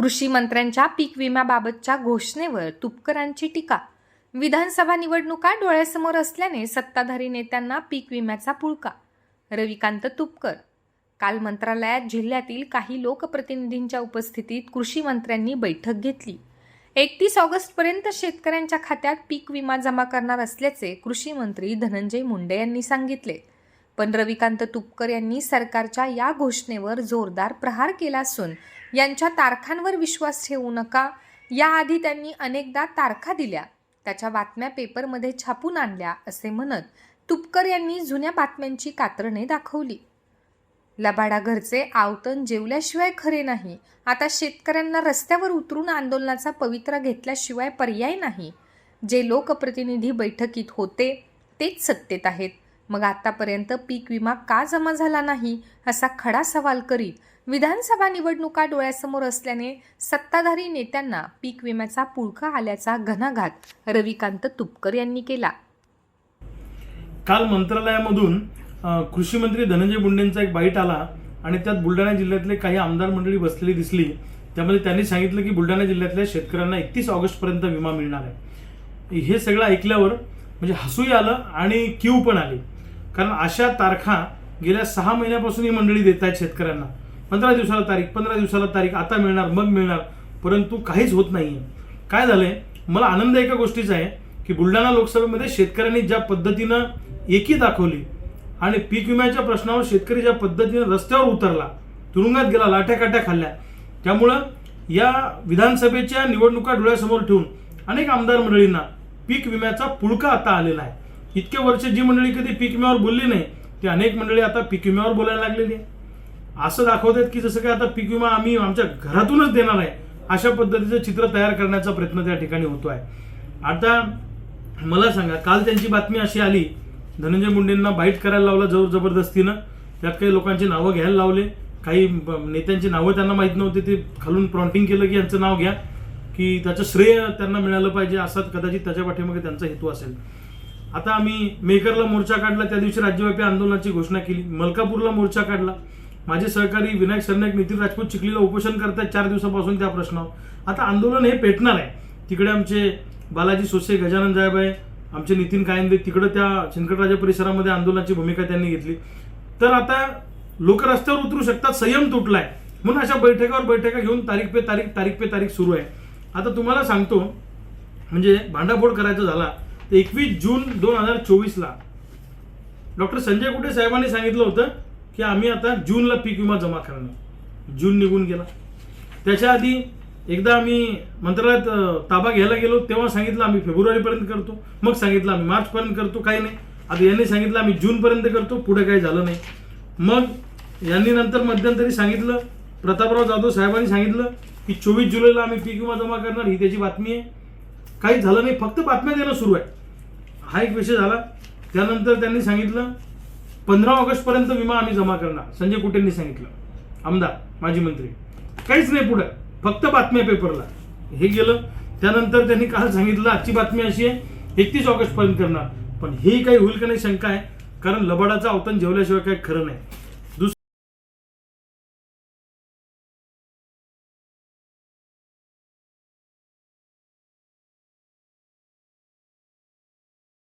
कृषी मंत्र्यांच्या पीक विम्याबाबतच्या घोषणेवर तुपकरांची टीका. विधानसभा निवडणुका डोळ्यासमोर असल्याने सत्ताधारी नेत्यांना पीक विम्याचा पुळका. रविकांत तुपकर. काल मंत्रालयात जिल्ह्यातील काही लोकप्रतिनिधींच्या उपस्थितीत कृषी मंत्र्यांनी बैठक घेतली. एकतीस ऑगस्टपर्यंत शेतकऱ्यांच्या खात्यात पीक विमा जमा करणार असल्याचे कृषी मंत्री धनंजय मुंडे यांनी सांगितले. पण रविकांत तुपकर यांनी सरकारच्या या घोषणेवर जोरदार प्रहार केला असून यांच्या तारखांवर विश्वास ठेवू नका. याआधी त्यांनी अनेकदा तारखा दिल्या. त्याच्या बातम्या पेपरमध्ये छापून आणल्या असे म्हणत तुपकर यांनी जुन्या बातम्यांची कात्रणे दाखवली. लबाडा घरचे आवतण जेवल्याशिवाय खरे नाही. आता शेतकऱ्यांना रस्त्यावर उतरून आंदोलनाचा पवित्रा घेतल्याशिवाय पर्याय नाही. जे लोकप्रतिनिधी बैठकीत होते तेच सत्तेत आहेत. मग आतापर्यंत पीक विमा का जमा झाला नाही असा खडा सवाल करीत विधानसभा निवडणुका डोळ्यासमोर असल्याने सत्ताधारी नेत्यांना पीक विम्याचा पुळका आल्याचा घणाघात रविकांत तुपकर यांनी केला. काल मंत्रालयामधून कृषी मंत्री धनंजय मुंडेंचा एक बाईट आला आणि त्यात बुलढाणा जिल्ह्यातले काही आमदार मंडळी बसलेली दिसली. त्यामध्ये त्यांनी सांगितलं की बुलढाणा जिल्ह्यातल्या शेतकऱ्यांना एकतीस ऑगस्टपर्यंत विमा मिळणार आहे. हे सगळं ऐकल्यावर म्हणजे हसूही आलं आणि क्यू पण आली. कारण अशा तारखा गेल्या सहा महिन्यापासून ही मंडळी देत आहेत शेतकऱ्यांना. पंधरा दिवसाला तारीख पंधरा दिवसाला तारीख आता मिळणार मग मिळणार परंतु काहीच होत नाही काय झालंय? मला आनंद एका गोष्टीचा आहे की बुलढाणा लोकसभेमध्ये शेतकऱ्यांनी ज्या पद्धतीनं एकी दाखवली आणि पीक विम्याच्या प्रश्नावर शेतकरी ज्या पद्धतीनं रस्त्यावर उतरला तुरुंगात गेला लाट्या काट्या खाल्ल्या त्यामुळं या विधानसभेच्या निवडणुका डोळ्यासमोर ठेवून अनेक आमदार मंडळींना पीक विम्याचा पुळका आता आलेला आहे. इतके वर्ष जी मंडळी कधी पीक विम्यावर बोलली नाही ती अनेक मंडळी आता पीक विम्यावर बोलायला लागलेली आहे. असं दाखवतात की जसं काय आता पीक विमा आम्ही आमच्या घरातूनच देणार आहे अशा पद्धतीचं चित्र तयार करण्याचा प्रयत्न त्या ठिकाणी होतो आहे. आता मला सांगा काल त्यांची बातमी अशी आली धनंजय मुंडेंना बाईट करायला लावलं जोर जबरदस्तीनं त्यात काही लोकांची नावं घ्यायला लावले काही नेत्यांची नावं त्यांना माहीत नव्हते ते खालून प्रॉन्टिंग केलं की यांचं नाव घ्या की त्याचं श्रेय त्यांना मिळालं पाहिजे असा कदाचित त्याच्या पाठीमागे त्यांचा हेतू असेल. आता आम्ही मेकरला मोर्चा काढला त्या दिवशी राज्यव्यापी आंदोलनाची घोषणा केली. मलकापूरला मोर्चा काढला. माझे सहकारी विनायक सरनाईक नितीन राजपूत चिखलीला उपोषण करतायत चार दिवसापासून त्या प्रश्नावर. आता आंदोलन हे पेटणार आहे. तिकडे आमचे बालाजी सोसे गजानन जायबाई आमचे नितीन कायंदे तिकडे त्या चिंकटराजा परिसरामध्ये आंदोलनाची भूमिका त्यांनी घेतली. तर आता लोक रस्त्यावर उतरू शकतात संयम तुटलाय. म्हणून अशा बैठकावर बैठका घेऊन तारीख पे तारीख तारीख पे तारीख सुरू आहे. आता तुम्हाला सांगतो म्हणजे भांडाफोड करायचा झाला. एकवीस जून दोन हजार चोवीसला. डॉक्टर संजय कुटे साहेबांनी सांगितलं होतं की आम्ही आता जूनला पीक विमा जमा करणार जून निघून गेला. त्याच्या आधी एकदा आम्ही मंत्रालयात ताबा घ्यायला गेलो तेव्हा सांगितलं आम्ही फेब्रुवारीपर्यंत करतो. मग सांगितलं आम्ही मार्चपर्यंत करतो काही नाही. आता यांनी सांगितलं आम्ही जूनपर्यंत करतो पुढे काही झालं नाही. मग यांनी नंतर मध्यंतरी सांगितलं प्रतापराव जाधव साहेबांनी सांगितलं की चोवीस जुलैला आम्ही पीक विमा जमा करणार ही त्याची बातमी आहे. काही झालं नाही फक्त बातम्या देणं सुरू आहे. हा एक विषय झाला. त्यानंतर त्यांनी सांगितलं पंधरा ऑगस्टपर्यंत विमा आम्ही जमा करणार संजय कुटेंनी सांगितलं. आमदार माजी मंत्री. काहीच नाही पुढं फक्त बातम्या पेपरला. हे गेलं. त्यानंतर त्यांनी काल सांगितलं आजची बातमी अशी आहे एकतीस ऑगस्टपर्यंत करणार. पण हे काही होईल का नाही शंका आहे कारण लबाडाचा अवतन जेवल्याशिवाय काही खरं नाही.